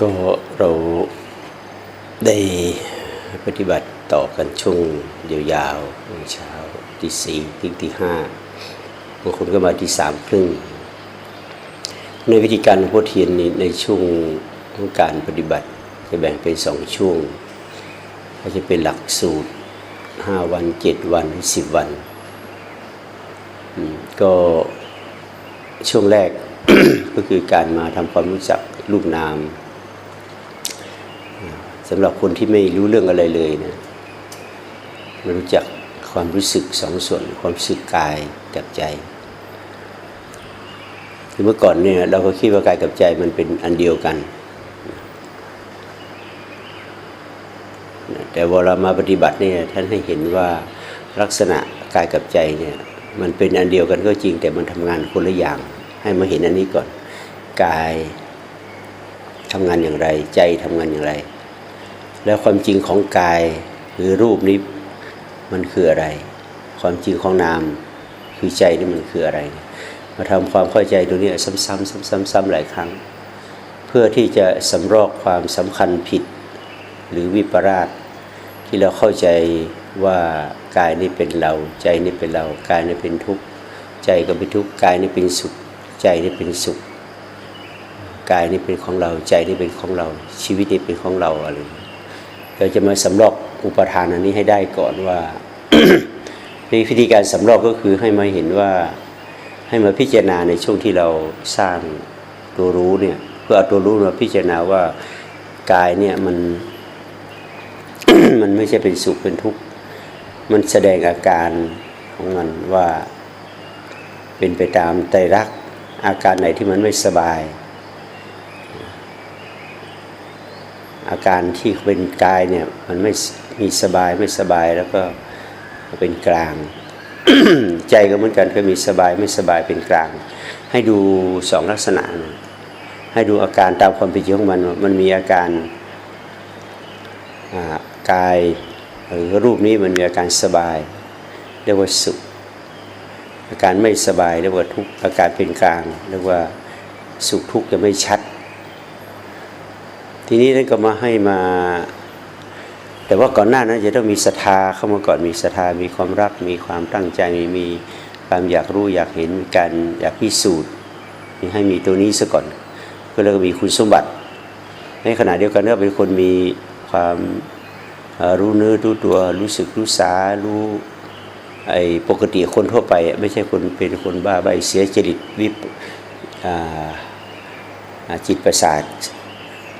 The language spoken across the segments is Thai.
ก็เราได้ปฏิบัติต่อกันช่วงยาวๆเช้าตีสี่ถึงตีห้าบางคนก็มาที่สามครึ่ง ในวิธีการพ่อเทียนในในช่วงของการปฏิบัติจะแบ่งเป็นสองช่วง ก็จะเป็นหลักสูตรห้าวันเจ็ดวันหรือสิบวัน ก็ช่วงแรกก็คือการมาทำความรู้จัก รูปนามสำหรับคนที่ไม่รู้เรื่องอะไรเลยนะไม่รู้จักความรู้สึกสองส่วน ความรู้สึกกายกับใจคือเมื่อก่อนเนี่ยเราก็คิดว่ากายกับใจมันเป็นอันเดียวกัน แต่เวลามาปฏิบัติเนี่ยท่านให้เห็นว่าลักษณะกายกับใจเนี่ยมันเป็นอันเดียวกันก็จริงแต่มันทำงานคนละอย่าง ให้มาเห็นอันนี้ก่อน กาย ทำงานอย่างไร ใจทำงานอย่างไร แล้วความจริงของกายหรือรูปนี้มันคืออะไร ความจริงของนามคือใจนี่มันคืออะไร มาทำความเข้าใจตรงนี้ซ้ำๆซ้ำๆๆหลายครั้ง เพื่อที่จะสำรอกความสำคัญผิดหรือวิปราชที่เราเข้าใจว่ากายนี่เป็นเรา ใจนี่เป็นเรา กายนี่เป็นทุกข์ใจก็เป็นทุกข์กายนี่เป็นสุข ใจนี่เป็นสุข กายนี่เป็นของเราใจนี่เป็นของเรา ชีวิตนี่เป็นของเราอะไรเราจะมาสำรอกอุปทานอันนี้ให้ได้ก่อนว่าวิธีการสำรอกก็คือให้มาเห็นว่าให้มาพิจารณาในช่วงที่เราสร้างตัวรู้เนี่ยเพื่อเอาตัวรู้มาพิจารณาว่ากายเนี่ยมันมันไม่ใช่เป็นสุขเป็นทุกข์มันแสดงอาการของมันว่าเป็นไปตามไตรลักอาการไหนที่มันไม่สบาย อาการที่เป็นกายเนี่ยมันไม่มีสบายไม่สบายแล้วก็เป็นกลาง ใจก็เหมือนกันก็มีสบายไม่สบายเป็นกลาง ให้ดูสองลักษณะนะให้ดูอาการตามความเป็นจริงของมันมันมีอาการกายหรือรูปนี้มันมีอาการสบายเรียกว่าสุข อาการไม่สบายเรียกว่าทุกข์อาการเป็นกลางเรียกว่าสุขทุกข์จะไม่ชัด ทีนี้ท่านก็มาให้มา แต่ว่าก่อนหน้านั้นจะต้องมีศรัทธาเข้ามาก่อนมีศรัทธามีความรัก มีความตั้งใจมีมีความอยากรู้อยากเห็นการอยากพิสูจน์มีให้มีตัวนี้ซะก่อนก็เลยมีคุณสมบัติ ในขณะเดียวกันก็เป็นคนมีความรู้เนื้อรู้ตัวรู้สึกรู้สารู้ไอ้ปกติคนทั่วไป ไม่ใช่คนเป็นคนบ้าใบเสียจริตวิปจิตประสาท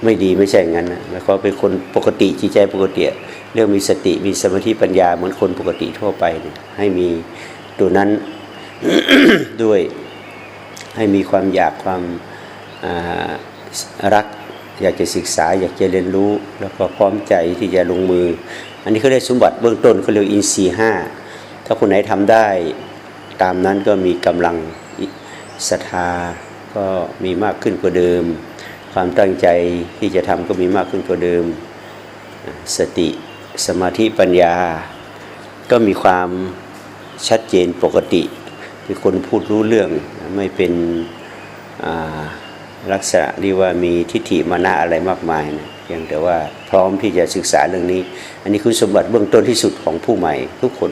ไม่ดีไม่ใช่อย่างนั้นนะแล้วก็เป็นคนปกติจิตใจปกติเรื่องมีสติมีสมาธิปัญญาเหมือนคนปกติทั่วไปเนี่ยให้มีตัวนั้นด้วยให้มีความอยากความารัก อยากจะศึกษา อยากจะเรียนรู้ แล้วก็พร้อมใจที่จะลงมือ อันนี้เขาได้สมบัติเบื้องต้นเขาเรียกอินทรีห้าถ้าคนไหนทำได้ตามนั้นก็มีกำลังศรัทธาก็มีมากขึ้นกว่าเดิม ความตั้งใจที่จะทำก็มีมากขึ้นกว่าเดิม สติสมาธิปัญญา ก็มีความชัดเจนปกติเป็นคนพูดรู้เรื่องไม่เป็นลักษณะที่ว่ามีทิฏฐิมานะอะไรมากมายนะเพียงแต่ว่าพร้อมที่จะศึกษาเรื่องนี้ อันนี้คุณสมบัติเบื้องต้นที่สุดของผู้ใหม่ทุกคน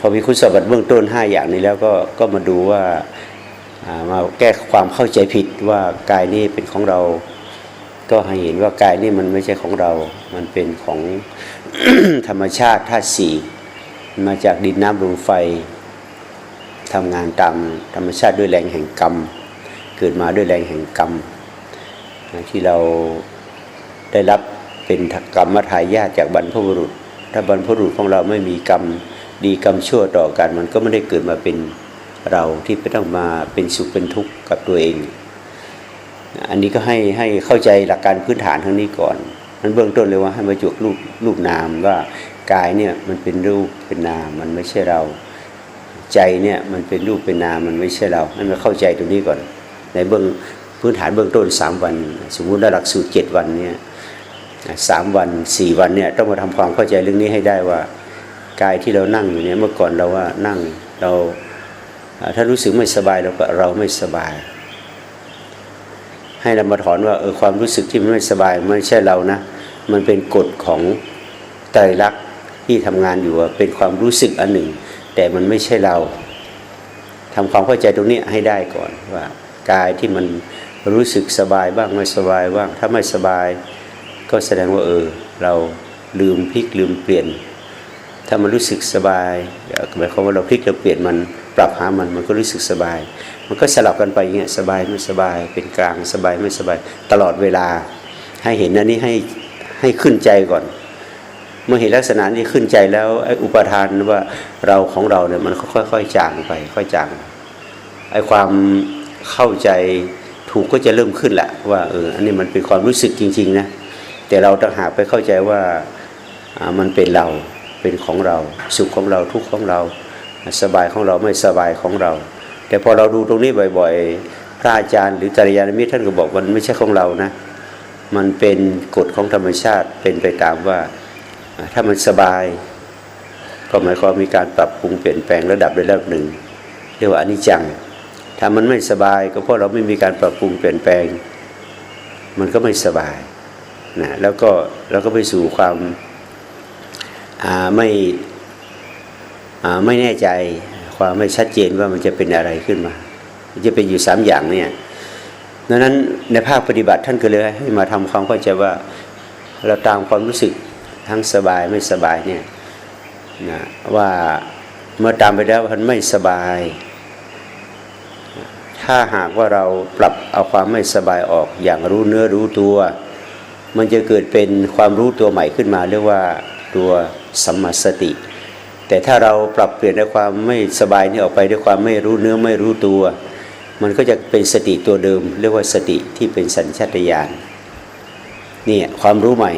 พอมีคุณสมบัติเบื้องต้น 5 อย่างนี้แล้วก็ก็มาดูว่า มาแก้ความเข้าใจผิดว่ากายนี้เป็นของเรา ก็ให้เห็นว่ากายนี่มันไม่ใช่ของเรา มันเป็นของธรรมชาติธาตุสี่มาจากดินน้ำลมไฟทำงานตามธรรมชาติด้วยแรงแห่งกรรม เกิดมาด้วยแรงแห่งกรรม ที่เราได้รับเป็นกรรมทายาทจากบรรพบุรุษ ถ้าบรรพบุรุษของเราไม่มีกรรมดีกรรมชั่วต่อกัน มันก็ไม่ได้เกิดมาเป็น เราที่ไปต้องมาเป็นสุขเป็นทุกข์กับตัวเอง อันนี้ก็ให้ให้เข้าใจหลักการพื้นฐานทั้งนี้ก่อนนั้นเบื้องต้นเลยว่าให้มาจุกรูปรูปนามว่ากายเนี่ยมันเป็นรูปเป็นนาม มันไม่ใช่เราใจเนี่ยมันเป็นรูปเป็นนามมันไม่ใช่เราให้มาเข้าใจตรงนี้ก่อน ในเบื้องพื้นฐานเบื้องต้นสามวัน สมมุติได้หลักสูตรเจ็ดวันเนี่ยสามวันสี่วันเนี่ยต้องมาทำความเข้าใจเรื่องนี้ให้ได้ว่า กายที่เรานั่งอยู่เนี่ยเมื่อก่อนเราว่านั่งเรา ถ้ารู้สึกไม่สบายเราก็เราไม่สบาย ให้เรามาถอนว่าเออความรู้สึกที่มันไม่สบายไม่ใช่เรานะ มันเป็นกฎของไตรลักษณ์ที่ทำงานอยู่เป็นความรู้สึกอันหนึ่ง แต่มันไม่ใช่เราทำความเข้าใจตรงนี้ให้ได้ก่อนว่ากายที่มันรู้สึกสบายบ้างไม่สบายบ้างถ้าไม่สบาย ก็แสดงว่าเออ เราลืมพลิกลืมเปลี่ยน ถ้ามันรู้สึกสบายหมายความว่าเราพลิกเราเปลี่ยนมัน ปรับหามันมันก็รู้สึกสบาย มันก็สลับกันไปอย่างเงี้ยสบายไม่สบายเป็นกลางสบายไม่สบายตลอดเวลา ให้เห็นอันนี้ให้ให้ขึ้นใจก่อน เมื่อเห็นลักษณะนี้ขึ้นใจแล้วไอ้อุปทานว่าเราของเราเนี่ยมันค่อยๆจางไป ค่อยจางไอ้ความเข้าใจถูกก็จะเริ่มขึ้นแหละว่าเอออันนี้มันเป็นความรู้สึกจริง ๆ นะแต่เราต่างหากไปเข้าใจว่าอ่ามันเป็นเราเป็นของเรา สุขของเราทุกข์ของเรา สบายของเราไม่สบายของเรา แต่พอเราดูตรงนี้บ่อย ๆ พระอาจารย์หรือกัลยาณมิตรท่านก็บอกมันไม่ใช่ของเรานะมันเป็นกฎของธรรมชาติเป็นไปตามว่า ถ้ามันสบาย ก็หมายความมีการปรับปรุงเปลี่ยนแปลงระดับใดระดับหนึ่งเรียกว่าอนิจจัง ถ้ามันไม่สบายก็เพราะเราไม่มีการปรับปรุงเปลี่ยนแปลง มันก็ไม่สบายนะแล้วก็เราก็ไปสู่ความไม่ ไม่แน่ใจความไม่ชัดเจนว่ามันจะเป็นอะไรขึ้นมา จะเป็นอยู่สามอย่างเนี่ยดังนั้นในภาคปฏิบัติท่านก็เลยให้มาทำความเข้าใจว่าเราตามความรู้สึกทั้งสบายไม่สบายเนี่ยนะว่าเมื่อตามไปแล้วมันไม่สบาย ถ้าหากว่าเราปรับเอาความไม่สบายออกอย่างรู้เนื้อรู้ตัว มันจะเกิดเป็นความรู้ตัวใหม่ขึ้นมา เรียกว่าตัวสัมมาสติ แต่ถ้าเราปรับเปลี่ยนในความไม่สบายนี้ออกไปด้วยความไม่รู้เนื้อไม่รู้ตัว มันก็จะเป็นสติตัวเดิม เรียกว่าสติที่เป็นสัญชาตญาณนี่ความรู้ใหม่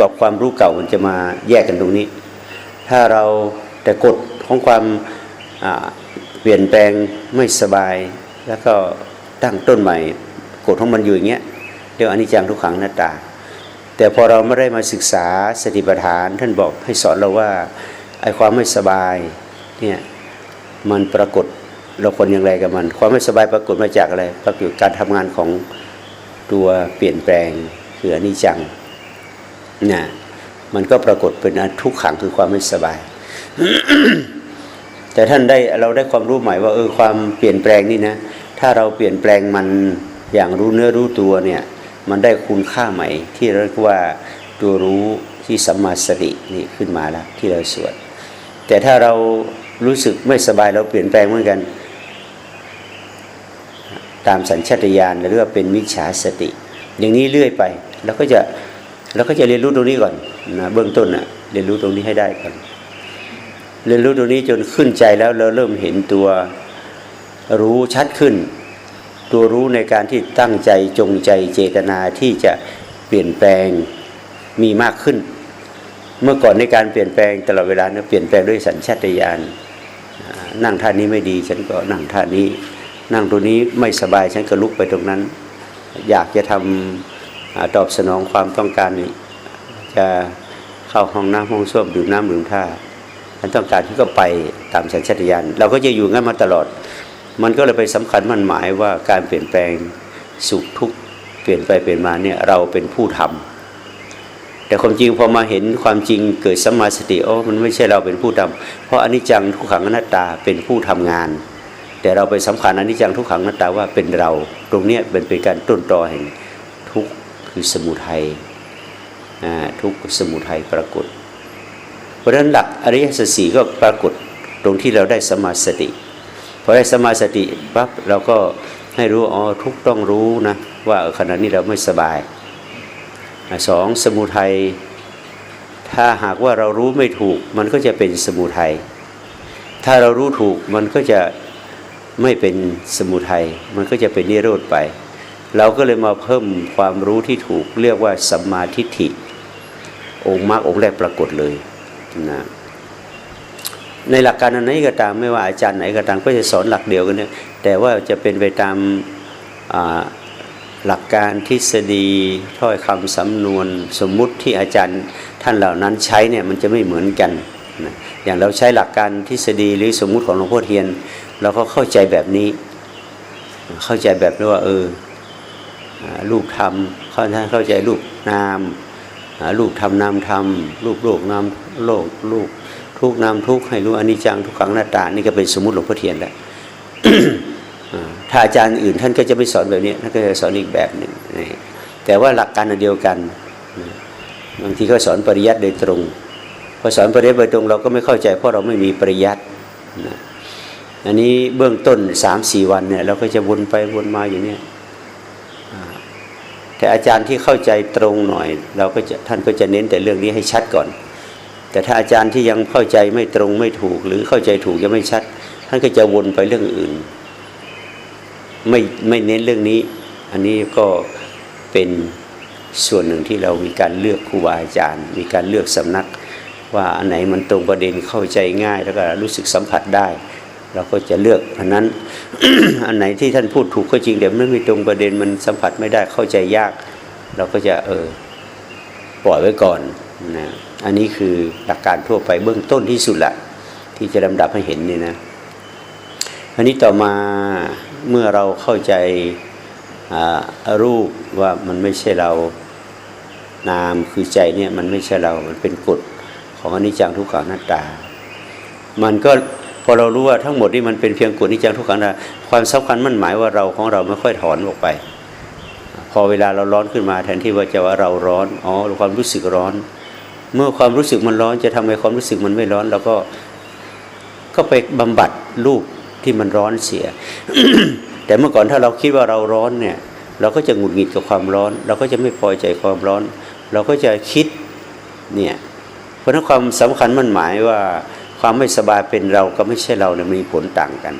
กับความรู้เก่ามันจะมาแยกกันตรงนี้ ถ้าเราแต่กฎของความเปลี่ยนแปลงไม่สบาย แล้วก็ตั้งต้นใหม่กฎของมันอยู่อย่างเงี้ยเรียกว่าอนิจจังทุกขังอนัตตา แต่พอเราไม่ได้มาศึกษาสติปัฏฐาน ท่านบอกให้สอนเราว่า ไอ้ความไม่สบายเนี่ยมันปรากฏเราคนอย่างไรกับมัน ความไม่สบายปรากฏมาจากอะไรปรากฏการทำงานของตัวเปลี่ยนแปลงคืออนิจจังนะมันก็ปรากฏเป็นอันทุกขังคือความไม่สบาย แต่ท่านได้เราได้ความรู้ใหม่ว่าเออความเปลี่ยนแปลงนี่นะถ้าเราเปลี่ยนแปลงมันอย่างรู้เนื้อรู้ตัวเนี่ยมันได้คุณค่าใหม่ที่เรียกว่าตัวรู้ที่สัมมาสตินี่ขึ้นมาแล้วที่เราสวด แต่ถ้าเรารู้สึกไม่สบายเราเปลี่ยนแปลงเหมือนกัน ตามสัญชาตญาณหรือว่าเป็นมิจฉาสติ อย่างนี้เรื่อยไปเราก็จะเราก็จะเรียนรู้ตรงนี้ก่อนนะเบื้องต้นนะเรียนรู้ตรงนี้ให้ได้ก่อนเรียนรู้ตรงนี้จนขึ้นใจแล้วเราเริ่มเห็นตัวรู้ชัดขึ้น ตัวรู้ในการที่ตั้งใจจงใจเจตนาที่จะเปลี่ยนแปลงมีมากขึ้น เมื่อก่อนในการเปลี่ยนแปลงตลอดเวลาเนี่ยเปลี่ยนแปลงด้วยสัญชาตญาณนั่งท่านี้ไม่ดีฉันก็นั่งท่านี้ นั่งตรงนี้ไม่สบายฉันก็ลุกไปตรงนั้น อยากจะทำอาตอบสนองความต้องการนี่จะเข้าห้องน้ำห้องส้วมดื่มน้ำดื่มท่าฉันต้องการที่ก็ไปตามสัญชาตญาณเราก็จะอยู่งั้นมาตลอด มันก็เลยไปสำคัญมันหมายว่าการเปลี่ยนแปลงสุขทุกข์เปลี่ยนไปเปลี่ยนมาเนี่ยเราเป็นผู้ทำ แต่ความจริงพอมาเห็นความจริงเกิดสัมมาสติโอ้มันไม่ใช่เราเป็นผู้ทำเพราะอนิจจังทุกขังอนัตตาเป็นผู้ทำงาน แต่เราไปสำคัญอนิจจังทุกขังอนัตตาว่าเป็นเรา ตรงเนี้ยเป็นเป็นการต้นตอแห่งทุกคือสมุทัยอ่าทุกสมุทัยปรากฏ เพราะฉะนั้นหลักอริยสัจสี่ก็ปรากฏตรงที่เราได้สมาสติพอได้สมาสติปั๊บเราก็ให้รู้อ๋อทุกต้องรู้นะว่าขณะนี้เราไม่สบาย สองสมุทัยถ้าหากว่าเรารู้ไม่ถูก มันก็จะเป็นสมุทัยถ้าเรารู้ถูกมันก็จะไม่เป็นสมุทัยมันก็จะเป็นนิโรธไป เราก็เลยมาเพิ่มความรู้ที่ถูก เรียกว่าสัมมาทิฏฐิ องค์มรรคองค์แรกปรากฏเลยนะในหลักการอันไหนก็ตามไม่ว่าอาจารย์ไหนก็ตามก็จะสอนหลักเดียวกันเนี่ยแต่ว่าจะเป็นไปตามา หลักการทฤษฎีถ้อยคำสำนวนสมมุติที่อาจารย์ท่านเหล่านั้นใช้เนี่ยมันจะไม่เหมือนกันนะอย่างเราใช้หลักการทฤษฎีหรือสมมุติของหลวงพ่อเทียน เราก็เข้าใจแบบนี้ เข้าใจแบบนี้ว่าเอออ่ารูปธรรมเข้าท่านเข้าใจรูปนามอ่ารูปธรรมนามธรรมรูปโลกนามโลกรูปทุกนามทุกให้รู้อนิจจังทุกขังหน้าตานี่ก็เป็นสมมติหลวงพ่อเทียนแหละ ถ้าอาจารย์อื่นท่านก็จะไม่สอนแบบนี้ท่านก็จะสอนอีกแบบหนึ่งแต่ว่าหลักการเดียวกัน บางทีก็สอนปริยัติโดยตรงพอสอนปริยัติโดยตรงเราก็ไม่เข้าใจเพราะเราไม่มีปริยัติอันนี้เบื้องต้นสามสี่วันเนี่ยเราก็จะวนไปวนมาอย่างเนี้ยอ่าแต่อาจารย์ที่เข้าใจตรงหน่อย เราก็จะท่านก็จะเน้นแต่เรื่องนี้ให้ชัดก่อน แต่ถ้าอาจารย์ที่ยังเข้าใจไม่ตรงไม่ถูก หรือเข้าใจถูกยังไม่ชัด ท่านก็จะวนไปเรื่องอื่น ไม่ไม่เน้นเรื่องนี้ อันนี้ก็เป็นส่วนหนึ่งที่เรามีการเลือกครูบาอาจารย์ มีการเลือกสำนัก ว่าอันไหนมันตรงประเด็นเข้าใจง่าย แล้วก็รู้สึกสัมผัสได้ เราก็จะเลือกอันนั้นอันไหนที่ท่านพูดถูกก็จริงแต่มันไม่ตรงประเด็นมันสัมผัสไม่ได้เข้าใจยาก เราก็จะเออปล่อยไว้ก่อนนะอันนี้คือหลักการทั่วไปเบื้องต้นที่สุดละที่จะลำดับให้เห็นนี่นะอันนี้ต่อมา เมื่อเราเข้าใจรูปว่ามันไม่ใช่เรานามคือใจเนี่ยมันไม่ใช่เรา มันเป็นกฎของอนิจจังทุกขังหน้าตา มันก็พอเรารู้ว่าทั้งหมดนี่มันเป็นเพียงกฎอนิจจังทุกขังหน้าความสำคัญมันหมายว่าเราของเราไม่ค่อยถอนออกไป พอเวลาเราร้อนขึ้นมาแทนที่ว่าจะว่าเราร้อนอ๋อความรู้สึกร้อน เมื่อความรู้สึกมันร้อนจะทำให้ความรู้สึกมันไม่ร้อนเราก็ก็ไปบำบัดรูป ที่มันร้อนเสีย แต่เมื่อก่อนถ้าเราคิดว่าเราร้อนเนี่ย เราก็จะหงุดหงิดกับความร้อน เราก็จะไม่พอใจความร้อน เราก็จะคิดเนี่ยเพราะนั้นความสำคัญมันหมายว่าความไม่สบายเป็นเราก็ไม่ใช่เราเนี่ยมีผลต่างกัน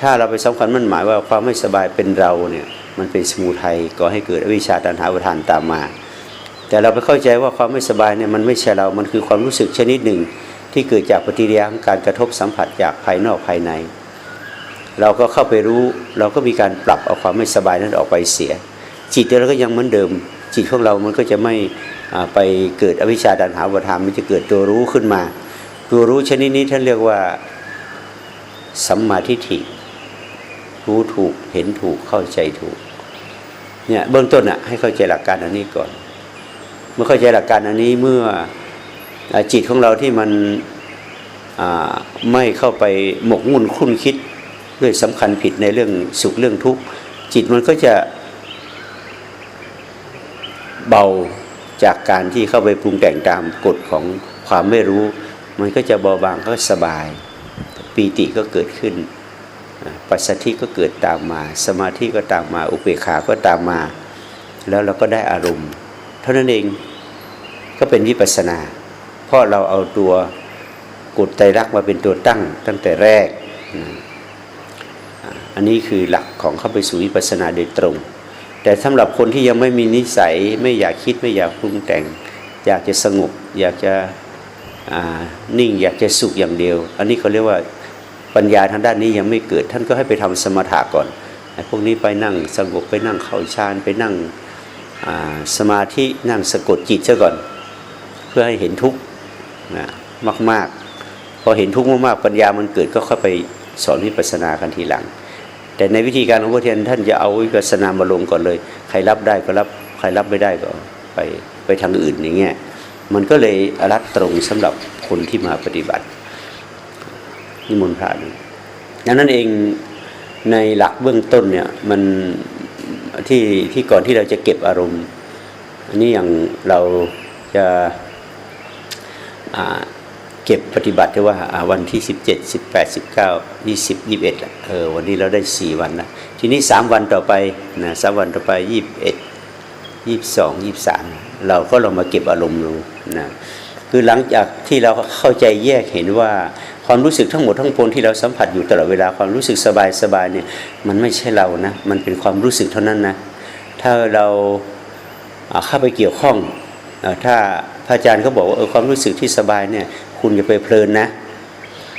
ถ้าเราไปสำคัญมันหมายว่าความไม่สบายเป็นเราเนี่ยมันเป็นสมุทัยก่อให้เกิดอวิชาตันหาอุทานตามมา แต่เราไปเข้าใจว่าความไม่สบายเนี่ยมันไม่ใช่เรา มันคือความรู้สึกชนิดหนึ่ง ที่เกิดจากปฏิกิริยาของการกระทบสัมผัสจากภายนอกภายใน เราก็เข้าไปรู้เราก็มีการปรับเอาความไม่สบายนั้นออกไปเสีย จิตเราก็ยังเหมือนเดิม จิตของเรามันก็จะไม่ไปเกิดอวิชชาดันหาวธรรมมันจะเกิดตัวรู้ขึ้นมา ตัวรู้ชนิดนี้ท่านเรียกว่าสัมมาทิฏฐิรู้ถูกเห็นถูกเข้าใจถูกเนี่ยเบื้องต้นอะให้เข้าใจหลักการอันนี้ก่อน เมื่อเข้าใจหลักการอันนี้เมื่อ จิตของเราที่มันไม่เข้าไปหมกมุ่นคุ้นคิดด้วยสำคัญผิดในเรื่องสุขเรื่องทุกข์จิตมันก็จะเบาจากการที่เข้าไปปรุงแต่งตามกฎของความไม่รู้ มันก็จะเบาบางก็สบาย ปีติก็เกิดขึ้น ปัสสธิก็เกิดตามมา สมาธิก็ตามมา อุเบกขาก็ตามมา แล้วเราก็ได้อารมณ์ เท่านั้นเองก็เป็นวิปัสสนา เพราะเราเอาตัวกฎไตรักมาเป็นตัวตั้งตั้งแต่แรก อันนี้คือหลักของเข้าไปสู่วิปัสสนาโดยตรง แต่สำหรับคนที่ยังไม่มีนิสัยไม่อยากคิดไม่อยากปรุงแต่ง อยากจะสงบ อยากจะนิ่งอยากจะสุขอย่างเดียว อันนี้เขาเรียกว่าปัญญาทางด้านนี้ยังไม่เกิด ท่านก็ให้ไปทำสมถะก่อนไอ้พวกนี้ไปนั่งสงบไปนั่งเข้าฌานไปนั่งสมาธินั่งสะกดจิตซะก่อน เพื่อให้เห็นทุกข์ นะมาก ๆ พอเห็นทุกข์มากๆปัญญามันเกิดก็เข้าไปสอนวิปัสสนากันทีหลัง แต่ในวิธีการของพระเทียนท่านจะเอาวิปัสสนามาลงก่อนเลย ใครรับได้ก็รับใครรับไม่ได้ก็ไปไปทางอื่นอย่างเงี้ยมันก็เลยรัดตรงสำหรับคนที่มาปฏิบัตินิมนต์พระดูดังนั้นเองในหลักเบื้องต้นเนี่ยมันที่ที่ก่อนที่เราจะเก็บอารมณ์อันนี้อย่างเราจะ เก็บปฏิบัติที่ว่าอ่าวันที่ 17 18 19 20 21เออวันนี้เราได้ 4 วันละทีนี้ 3 วันต่อไปนะสามวันต่อไป 21 22 23 เราก็ลองมาเก็บอารมณ์ดูนะคือหลังจากที่เราเข้าใจแยกเห็นว่าความรู้สึกทั้งหมดทั้งปวงที่เราสัมผัสอยู่ตลอดเวลาความรู้สึกสบายสบายเนี่ยมันไม่ใช่เรานะมันเป็นความรู้สึกเท่านั้นนะถ้าเราเข้าไปเกี่ยวข้องอถ้า พระอาจารย์เขาบอกว่าเออความรู้สึกที่สบายเนี่ย คุณอย่าไปเพลินนะ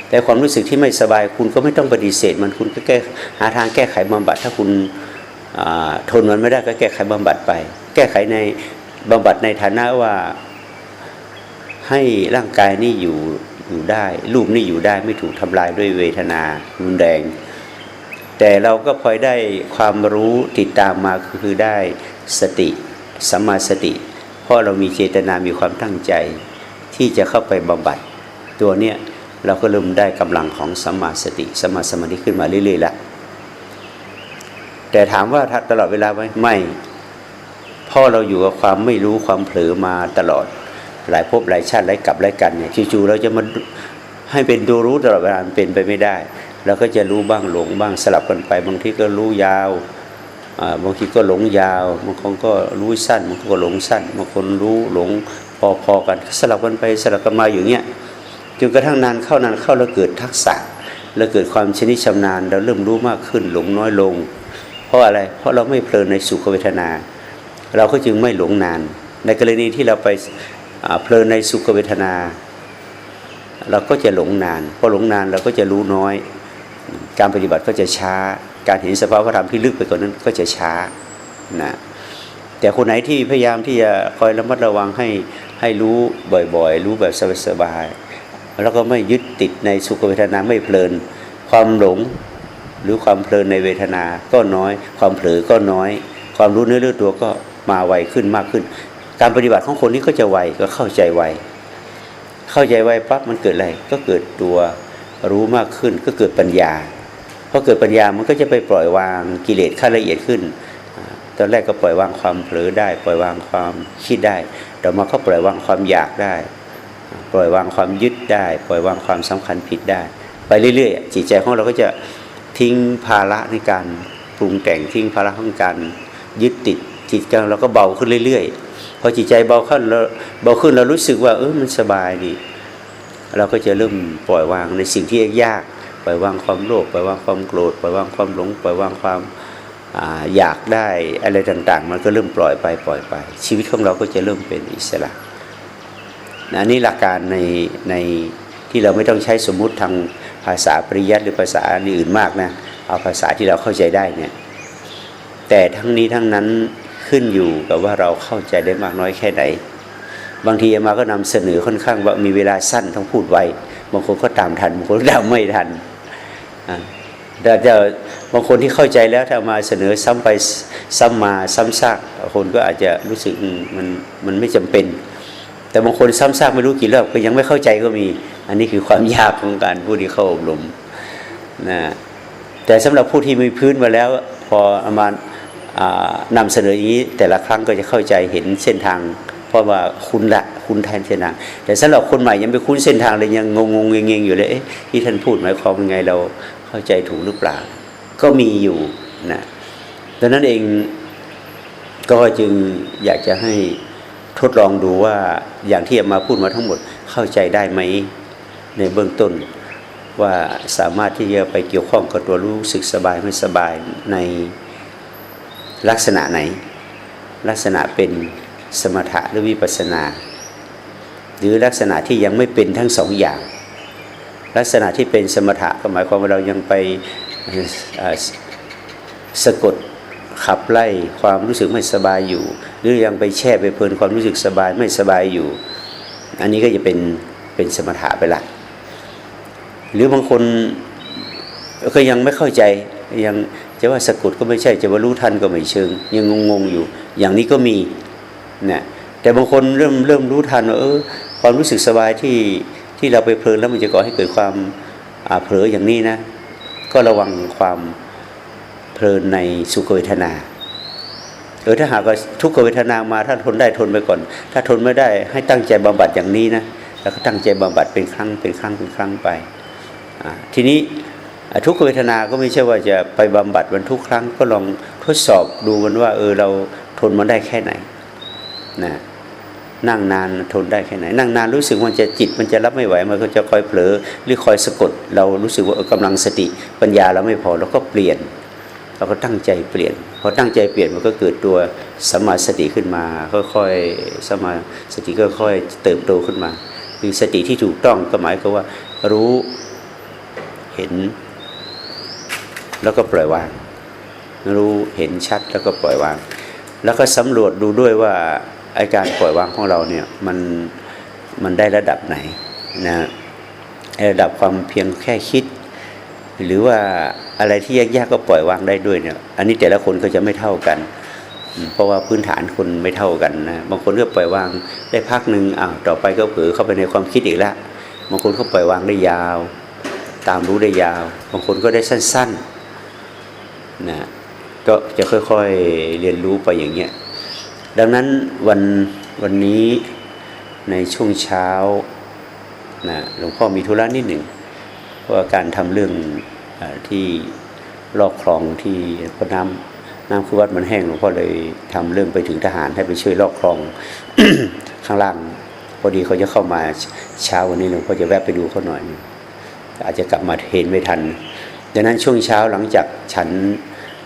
แต่ความรู้สึกที่ไม่สบายคุณก็ไม่ต้องปฏิเสธ มันคุณก็แก้หาทางแก้ไขบำบัด ถ้าคุณทนมันไม่ได้ก็แก้ไขบำบัดไป แก้ไขในบำบัดในฐานะว่าให้ร่างกายนี่อยู่อยู่ได้ รูปนี่อยู่ได้ไม่ถูกทำลายด้วยเวทนารุนแรง แต่เราก็พลอยได้ความรู้ติดตามมาคือได้สติสัมมาสติ เพราะเรามีเจตนามีความตั้งใจ ที่จะเข้าไปบำบัดตัวเนี้ยเราก็เริ่มได้กำลังของสัมมาสติสัมมาสมาธิขึ้นมาเรื่อยๆละแต่ถามว่าตลอดเวลาไหมไม่เพราะเราอยู่กับความไม่รู้ความเผลอมาตลอด หลายภพหลายชาติหลายกลับหลายกันเนี่ยจู่ๆเราจะมาให้เป็นตัวรู้ตลอดเวลาเป็นไปไม่ได้เราก็จะรู้บ้างหลงบ้างสลับกันไปบางทีก็รู้ยาว บางทีก็หลงยาวบางคนก็รู้สั้นบางคนก็หลงสั้นบางคนรู้หลงพอๆกันสลับกันไปสลับกันมาอยู่เงี้ยจนกระทั่งนานเข้านานเข้าแล้วเกิดทักษะแล้วเกิดความชนิชำนาญเราเริ่มรู้มากขึ้นหลงน้อยลง เพราะอะไรเพราะเราไม่เพลินในสุขเวทนา เราก็จึงไม่หลงนาน ในกรณีที่เราไปเพลินในสุขเวทนา เราก็จะหลงนานพอหลงนานเราก็จะรู้น้อย การปฏิบัติก็จะช้า การเห็นสภาวธรรมที่ลึกไปกว่านั้นก็จะช้านะแต่คนไหนที่พยายามที่จะคอยระมัดระวังให้ให้รู้บ่อยๆ รู้แบบสบายๆแล้วก็ไม่ยึดติดในสุขเวทนาไม่เพลิน ความหลงหรือความเพลินในเวทนาก็น้อย ความเผลอก็น้อย ความรู้เนื้อเรู้ตัวก็มาไวขึ้นมากขึ้น การปฏิบัติของคนนี้ก็จะไวก็เข้าใจไวเข้าใจไวปั๊บมันเกิดอะไรก็เกิดตัวรู้มากขึ้นก็เกิดปัญญา พอเกิดปัญญามันก็จะไปปล่อยวางกิเลสขั้นละเอียดขึ้น ตอนแรกก็ปล่อยวางความเผลอได้ ปล่อยวางความคิดได้ต่อมาก็ปล่อยวางความอยากได้ ปล่อยวางความยึดได้ ปล่อยวางความสำคัญผิดได้ ไปเรื่อยๆจิตใจของเราก็จะทิ้งภาระในการปรุงแต่งทิ้งภาระของการยึดติดจิตใจเราก็เบาขึ้นเรื่อยๆ พอจิตใจเบาขึ้นเราเบาขึ้นเรารู้สึกว่าเออมันสบายดี เราก็จะเริ่มปล่อยวางในสิ่งที่ยาก ปล่อยวางความโลภปล่อยวางความโกรธปล่อยวางความหลงปล่อยวางความอยากได้อะไรต่างๆ มันก็เริ่มปล่อยไปปล่อยไป ชีวิตของเราก็จะเริ่มเป็นอิสระนะนี่หลักการในในที่เราไม่ต้องใช้สมมุติทางภาษาปริยัติหรือภาษาอื่นมากนะเอาภาษาที่เราเข้าใจได้เนี่ยแต่ทั้งนี้ทั้งนั้นขึ้นอยู่กับว่าเราเข้าใจได้มากน้อยแค่ไหน บางทีอามาก็นำเสนอค่อนข้างว่ามีเวลาสั้นต้องพูดไวบางคนก็ตามทันบางคนก็ตามไม่ทัน แต่จะบางคนที่เข้าใจแล้วถ้ามาเสนอซ้ำไปซ้ำมาซ้ำซากคนก็อาจจะรู้สึกมันมันไม่จำเป็น แต่บางคนซ้ำซากไม่รู้กี่รอบก็ยังไม่เข้าใจก็มี อันนี้คือความยากของการผู้ที่เข้าอบรมนะแต่สำหรับผู้ที่มีพื้นมาแล้ว พออามาอ่านำเสนออย่างนี้ แต่ละครั้งก็จะเข้าใจเห็นเส้นทาง เพราะว่าคุณละคุณแทนเส้นทาง แต่สำหรับคนใหม่ยังไม่คุ้นเส้นทางเลยยังงงงๆเงงอยู่เลยที่ท่านพูดหมายความยังไงเรา เข้าใจถูกหรือเปล่า ก็มีอยู่นะดังนั้นเองก็จึงอยากจะให้ทดลองดูว่าอย่างที่อามาพูดมาทั้งหมดเข้าใจได้ไหมในเบื้องต้นว่าสามารถที่จะไปเกี่ยวข้องกับตัวรู้สึกสบายไม่สบายในลักษณะไหน ลักษณะเป็นสมถะหรือวิปัสสนา หรือลักษณะที่ยังไม่เป็นทั้งสองอย่าง ลักษณะที่เป็นสมถะก็หมายความว่าเรายังไปสะกดขับไล่ความรู้สึกไม่สบายอยู่ หรือยังไปแช่ไปเพลินความรู้สึกสบายไม่สบายอยู่ อันนี้ก็จะเป็นเป็นสมถะไปละหรือบางคนก็ยังไม่เข้าใจยังจะว่าสะกดก็ไม่ใช่จะว่ารู้ทันก็ไม่เชิง ยังงงๆอยู่ อย่างนี้ก็มีนะแต่บางคนเริ่มเริ่มรู้ทันว่าเออความรู้สึกสบายที่ ที่เราไปเพลินแล้วมันจะก่อให้เกิดความอ่าเผลออย่างนี้นะ ก็ระวังความเพลินในสุขเวทนาเออถ้าหากว่าทุกขเวทนามาถ้าทนได้ทนไปก่อน ถ้าทนไม่ได้ให้ตั้งใจบำบัดอย่างนี้นะแล้วก็ตั้งใจบำบัดเป็นครั้งเป็นครั้งเป็นครั้งไปทีนี้ทุกขเวทนาก็ไม่ใช่ว่าจะไปบำบัดมันทุกครั้งก็ลองทดสอบดูกันว่า เออเราทนมันได้แค่ไหนนะ นั่งนานทนได้แค่ไหน นั่งนานรู้สึกมันจะจิตมันจะรับไม่ไหวมันก็จะคอยเผลอหรือคอยสะกด เรารู้สึกว่าเออกำลังสติปัญญาเราไม่พอเราก็เปลี่ยน เราก็ตั้งใจเปลี่ยนพอตั้งใจเปลี่ยนมันก็เกิดตัวสมาสติขึ้นมา ค่อยๆสมมาสติก็ค่อยเติบโตขึ้นมาคือสติที่ถูกต้องก็หมายก็ว่ารู้เห็น แล้วก็ปล่อยวาง รู้เห็นชัดแล้วก็ปล่อยวาง แล้วก็สำรวจดูด้วยว่า ไอการปล่อยวางของเราเนี่ยมันมันได้ระดับไหนนะระดับความเพียงแค่คิด หรือว่าอะไรที่ยากๆก็ปล่อยวางได้ด้วยเนี่ย อันนี้แต่ละคนก็จะไม่เท่ากัน เพราะว่าพื้นฐานคนไม่เท่ากันนะบางคนก็ปล่อยวางได้พักหนึ่งอ้าวต่อไปก็เผลอเข้าไปในความคิดอีกล้วบางคนก็ปล่อยวางได้ยาว ตามรู้ได้ยาว บางคนก็ได้สั้นๆนะก็จะค่อยๆเรียนรู้ไปอย่างเงี้ย ดังนั้นวันวันนี้ในช่วงเช้านะหลวงพ่อมีธุระนิดหนึ่งเพราะว่าการทำเรื่องอที่ลอกคลองที่พน้ำน้ำคือวัดมันแห้งหลวงพ่อเลยทำเรื่องไปถึงทหารให้ไปช่วยลอกคลองข้างล่างพอดีเขาจะเข้ามาเช้าวันนี้หลวงพ่อจะแวะไปดูเขาหน่อย อาจจะกลับมาเห็นไม่ทัน ดังนั้นช่วงเช้าหลังจากฉัน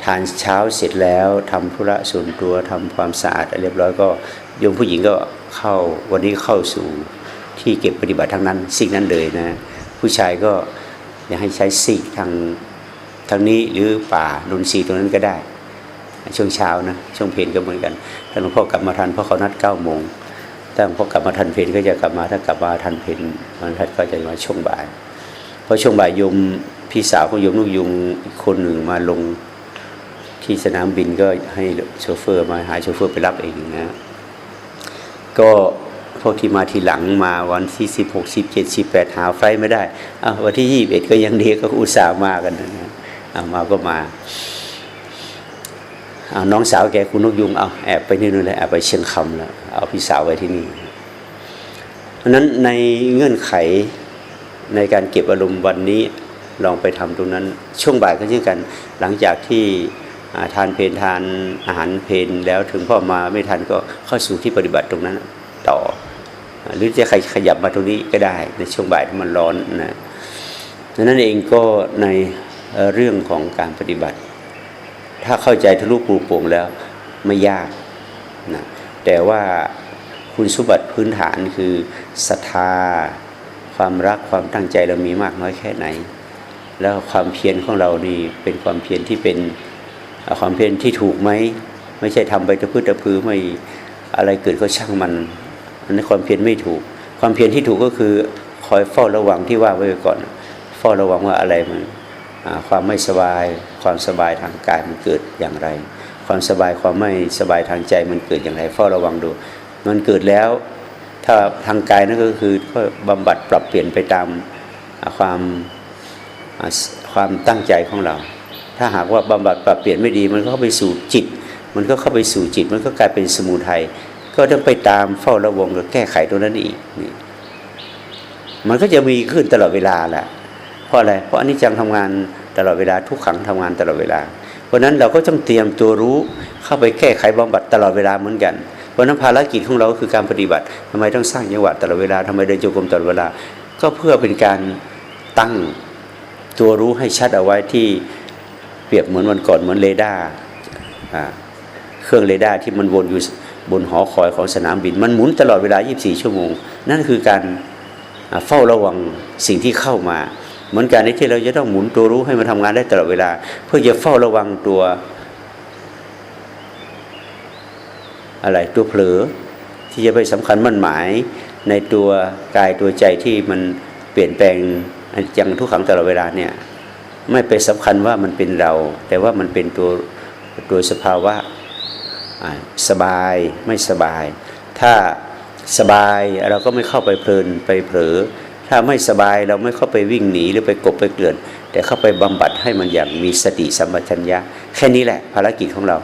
ทานเช้าเสร็จแล้วทำธุระส่วนตัวทำความสะอาดเรียบร้อยก็โยมผู้หญิงก็เข้าวันนี้เข้าสู่ที่เก็บปฏิบัติทั้งนั้นสิ่งนั้นเลยนะ ผู้ชายก็อยากให้ใช้ซีกทางทางนี้หรือป่าดนทรีตรงนั้นก็ได้ ช่วงเช้านะช่วงเพลนก็เหมือนกันถ้าหลวงพ่อกลับมาทันเพราะเขานัดเก้าโมงถ้าหลวงพ่อกลับมาทันเพลนก็จะกลับมาถ้ากลับมาทันเพลนวันทัดก็จะมาช่วงบ่าย เพราะช่วงบ่ายโยมพี่สาวของโยมลูกยุงอีกคนหนึ่งมาลง ที่สนามบินก็ให้โชเฟอร์มาหาโชเฟอร์ไปรับเองนะ ก็พวกที่มาทีหลังมาวันที่สิบหกสิบเจ็ดสิบแปดหาไฟไม่ได้อาวันที่ยี่สิบเอ็ดก็ยังดีก็อุตส่าห์มากันนะเอามาก็มาเอาน้องสาวแกคุณนกยุงเอาแอบไปนี่นู่นเลยแอบไปเชียงคำแล้วเอาพี่สาวไว้ที่นี่ เพราะนั้นในเงื่อนไขในการเก็บอารมณ์วันนี้ลองไปทำตรงนั้น ช่วงบ่ายก็เช่นกัน หลังจากที่ ทานเพลทานอาหารเพลแล้วถึงพ่อมาไม่ทันก็เข้าสู่ที่ปฏิบัติตรงนั้นต่อ หรือจะใครขยับมาตรงนี้ก็ได้ในช่วงบ่ายที่มันร้อนนะดังนั้นเองก็ในเรื่องของการปฏิบัติ ถ้าเข้าใจทะลุปูโป่งแล้วไม่ยากนะแต่ว่าคุณสมบัติพื้นฐานคือศรัทธา ความรักความตั้งใจเรามีมากน้อยแค่ไหน แล้วความเพียรของเรานี่เป็นความเพียรที่เป็น ความเพียรที่ถูกไหมไม่ใช่ทำไปตะพื้นตะพือไม่อะไรเกิดก็ช่างมันอันนี้นความเพียรไม่ถูก ความเพียรที่ถูกก็คือคอยเฝ้าระวังที่ว่าไว้ก่อน เฝ้าระวังว่าอะไรมันความไม่สบาย ความสบายทางกายมันเกิดอย่างไร ความสบายความไม่สบายทางใจมันเกิดอย่างไรเฝ้าระวังดู มันเกิดแล้ว ถ้าทางกายนั่นก็คือก็บำบัดปรับเปลี่ยนไปตามความความตั้งใจของเรา ถ้าหากว่าบำบัดปรับเปลี่ยนไม่ดี มันก็เข้าไปสู่จิต มันก็เข้าไปสู่จิต มันก็กลายเป็นสมุทัยก็ต้องไปตามเฝ้าระวังกับแก้ไขตรงนั้นอีกนี่มันก็จะมีขึ้นตลอดเวลาแหละเพราะอะไรเพราะอนิจจังทำงานตลอดเวลาทุกขังทำงานตลอดเวลา เพราะนั้นเราก็ต้องเตรียมตัวรู้เข้าไปแก้ไขบำบัดตลอดเวลาเหมือนกันเพราะนั้นภารกิจของเราคือการปฏิบัติทำไมต้องสร้างจังหวะตลอดเวลาทำไมเดินจงกรมตลอดเวลา ก็เพื่อเป็นการตั้งตัวรู้ให้ชัดเอาไว้ที่ รียบเหมือนวันก่อนเหมือนเรดาร์อ่าเครื่องเรดาร์ที่มันวนอยู่บนหอคอยของสนามบิน มันหมุนตลอดเวลา 24 ชั่วโมง นั่นคือการเฝ้าระวังสิ่งที่เข้ามา เหมือนกันในที่เราจะต้องหมุนตัวรู้ให้มันทำงานได้ตลอดเวลา เพื่อจะเฝ้าระวังตัวอะไรตัวเผลอที่จะไปสำคัญมั่นหมายในตัวกายตัวใจที่มันเปลี่ยนแปลงยังทุกขังตลอดเวลาเนี่ย ไม่ไปสำคัญว่ามันเป็นเรา แต่ว่ามันเป็นตัวตัวสภาวะสบายไม่สบาย ถ้าสบายเราก็ไม่เข้าไปเพลินไปเผลอ ถ้าไม่สบายเราไม่เข้าไปวิ่งหนีหรือไปกบไปเกลื่อน แต่เข้าไปบำบัดให้มันอย่างมีสติสัมปชัญญะ แค่นี้แหละภารกิจของเรา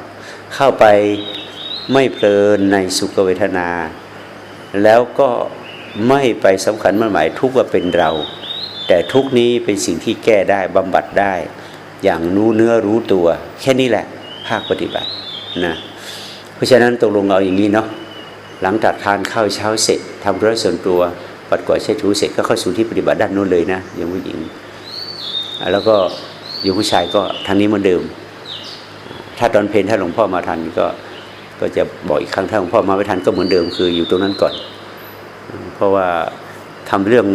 เข้าไปไม่เพลินในสุขเวทนา แล้วก็ไม่ไปสำคัญมั่นหมายทุกข์ว่าเป็นเรา แต่ทุกนี้เป็นสิ่งที่แก้ได้บำบัดได้ อย่างรู้เนื้อรู้ตัว แค่นี้แหละ ภาคปฏิบัตินะเพราะฉะนั้นตกลงเอาอย่างนี้เนาะหลังจากทานข้าวเช้าเสร็จทำธุระส่วนตัวปัดกวาดเช็ดถูเสร็จก็เข้าสู่ที่ปฏิบัติด้านโน้นเลยนะโยมผู้หญิง แล้วก็โยมผู้ชายก็ทางนี้เหมือนเดิม ถ้าตอนเพลนถ้าหลวงพ่อมาทันก็ก็จะบอกอีกครั้งถ้าหลวงพ่อมาไม่ทันก็เหมือนเดิมคืออยู่ตรงนั้นก่อน เพราะว่า ทำเรื่อง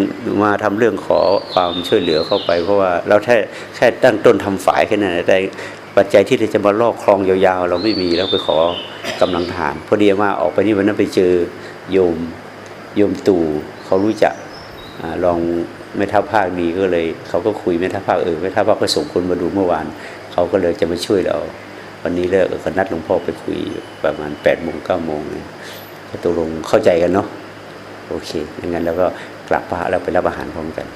มาทำเรื่องขอความช่วยเหลือเข้าไป เพราะว่าเราแค่แค่ตั้งต้นทำฝ่ายแค่นั้นแต่ปัจจัยที่จะมาลอกคลองยาวๆ เราไม่มีแล้วไปขอกำลังฐานพอดีมาออกไปนี่วันนั้นไปเจอโยมโยมตู่เขารู้จักลองไม่ท่าภาคดีก็เลยเขาก็คุยไม่ท่าภาคเออไม่ท่าภาคก็ส่งคนมาดูเมื่อวานเขาก็เลยจะมาช่วยเราวันนี้เลิกก็นัดหลวงพ่อไปคุยประมาณแปดโมงเก้าโมงตกลงเข้าใจกันเนาะโอเคอย่างนั้นแล้วก็ กราบพระแล้วไปรับอาหารพร้อมกัน